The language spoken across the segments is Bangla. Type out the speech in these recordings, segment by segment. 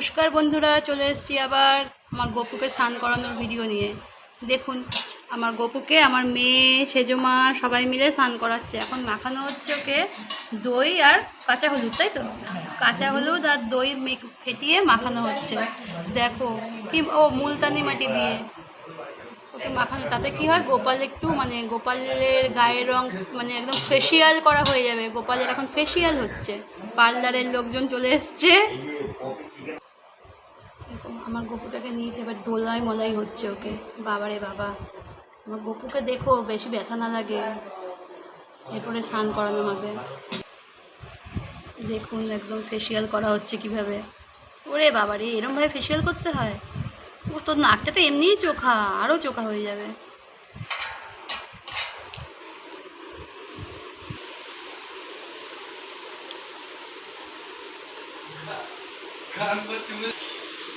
নমস্কার বন্ধুরা, চলে এসেছি আবার আমার গপুকে স্নান করানোর ভিডিও নিয়ে। দেখুন, আমার গপুকে, আমার মেয়ে, সেজমা, সবাই মিলে স্নান করাচ্ছে। এখন মাখানো হচ্ছে ওকে দই আর কাঁচা হলুদ, তাই তো? কাঁচা হলুদ আর দই ফেটিয়ে মাখানো হচ্ছে। দেখো, কি ও মুলতানি মাটি দিয়ে ওকে মাখানো। তাতে কি হয়, গোপাল একটু মানে গোপালের গায়ের রং মানে একদম ফেসিয়াল করা হয়ে যাবে। গোপালের এখন ফেসিয়াল হচ্ছে। পার্লারের লোকজন চলে এসছে। আমার গপুটাকে নিয়েছে, এবার দোলাই মলাই হচ্ছে ওকে। বাবারে বাবা। আমার গপুকে দেখো, বেশি ব্যথা না লাগে। এরপরে স্নান করানো হবে। দেখুন, একদম ফেসিয়াল করা হচ্ছে কীভাবে। ওরে বাবারে এরমভাবে ফেসিয়াল করতে হয়? ও তোর নাকটা তো এমনিই চোখা আরও চোখা হয়ে যাবে।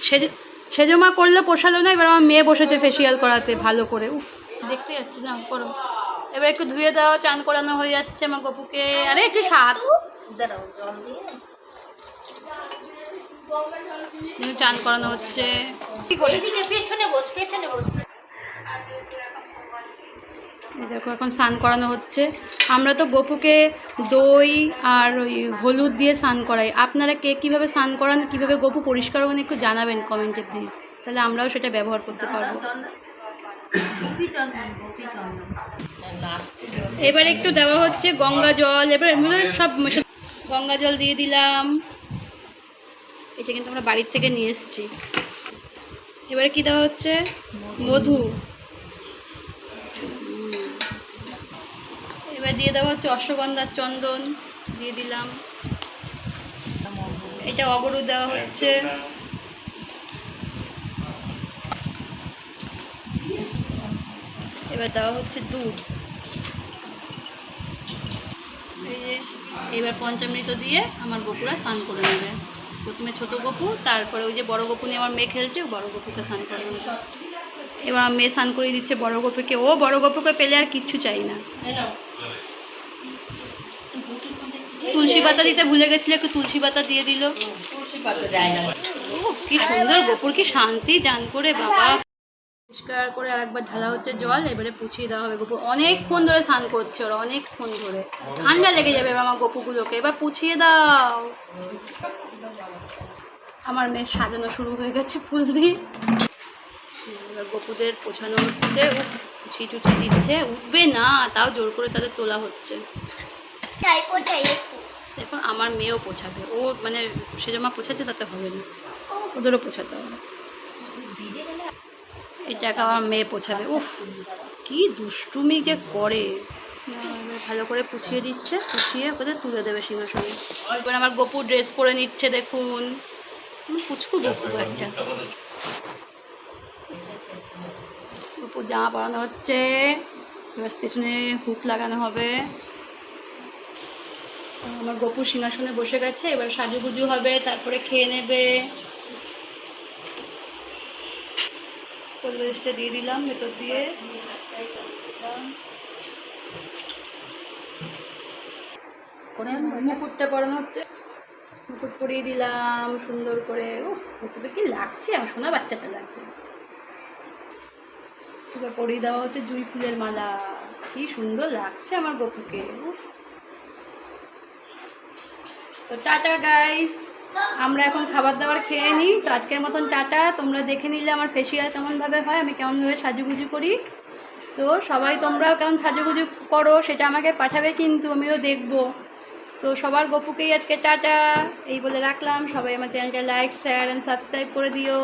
সেজ সেজমা করলে পোষালো না এবার আমার মেয়ে বসেছে ফেসিয়াল করাতে ভালো করে উফ। দেখতে যাচ্ছি না করো এবার একটু ধুয়ে দাও চান করানো হয়ে যাচ্ছে আমার গপুকে। আরে একটু সাত চান করানো হচ্ছে। কি করে? পেছনে বস পেছনে বস। দেখো, এখন স্নান করানো হচ্ছে। আমরা তো গপুকে দই আর ওই হলুদ দিয়ে স্নান করাই। আপনারা কে কীভাবে স্নান করান, কীভাবে গপু পরিষ্কার হবেন একটু জানাবেন কমেন্টে প্লিজ তাহলে আমরাও সেটা ব্যবহার করতে পারব। এবার একটু দেওয়া হচ্ছে গঙ্গা জল, এবার সব গঙ্গা জল দিয়ে দিলাম। এটা কিন্তু আমরা বাড়ির থেকে নিয়ে এসেছি। এবারে কী দেওয়া হচ্ছে? মধু। এবার দিয়ে দেওয়া হচ্ছে অশ্বগন্ধার চন্দন, দিয়ে দিলাম। এটা অগরু দেওয়া হচ্ছে। এবার দেওয়া হচ্ছে দুধ। এই যে, এবার পঞ্চামৃত দিয়ে আমার গপুরা স্নান করে নেবে। প্রথমে ছোট গপু, তারপরে ওই যে বড় গপু নিয়ে আমার মেয়ে খেলছে, ও বড় গপুকে স্নান করে নেবে। এবার মেয়ে স্নান করিয়ে দিচ্ছে বড় গপুকে। ও বড় গপুকে পেলে আর কিচ্ছু চাই না। তুলসী পাতা দিতে ভুলে গেছিলে একটু তুলসী পাতা দিয়ে দিল। কি সুন্দর গোপুর কি শান্তি জান করে বাবা। পরিষ্কার করে আরেকবার ঢালা হচ্ছে জল এবারে পুছিয়ে দেওয়া হবে গোপুর। অনেকক্ষণ ধরে স্নান করছে ওরা অনেকক্ষণ ধরে। ঠান্ডা লেগে যাবে এবার আমার গপুগুলোকে এবার পুছিয়ে দাও। আমার মেয়ে সাজানো শুরু হয়ে গেছে ফুল দিয়ে। এবার গপুদের পোছানো হচ্ছে উফ টুছিয়ে দিচ্ছে উঠবে না তাও জোর করে তাদের তোলা হচ্ছে। দেখুন, আমার মেয়েও পোছাবে। ও মানে সে জমা পোছাচ্ছে তাতে হবে না। ওদেরও পোছাতে হবে। এটাকে আমার মেয়ে পোছাবে। উফ, কি দুষ্টুমি যে করে। ভালো করে পুছিয়ে দিচ্ছে, পুছিয়ে ওদের তুলে দেবে সিংহাসনে। এবার আমার গপু ড্রেস পরে নিচ্ছে, দেখুন। পুচকু গপু একটা। গপু জামা পরানো হচ্ছে, এবার পেছনে হুক লাগানো হবে। আমার গপু সিংহাসনে বসে গেছে, এবার সাজুগুজু হবে, তারপরে খেয়ে নেবে। পরিবেশটা দিয়ে দিলাম ভেতর দিয়ে। মুকুটটা পরানো হচ্ছে। মুকুট পরিয়ে দিলাম, সুন্দর করে। উফ, মুকুটে কি লাগছে? আমার সোনা বাচ্চাটা লাগছে। এবার পরিয়ে দেওয়া হচ্ছে জুই ফুলের মালা। কি সুন্দর লাগছে আমার গপুকে। উফ। তো টাটা গাইস আমরা এখন খাবার দাবার খেয়ে নিই। তো আজকের মতন টাটা। তোমরা দেখে নিলে আমার ফেসিয়াল কেমনভাবে হয়, আমি কেমনভাবে সাজুগুজু করি। তো সবাই তোমরাও কেমন সাজুগুজু করো, সেটা আমাকে পাঠাবে কিন্তু আমিও দেখব। তো সবার গপুকেই আজকে টাটা। এই বলে রাখলাম। সবাই আমার চ্যানেলটা লাইক শেয়ার অ্যান্ড সাবস্ক্রাইব করে দিও।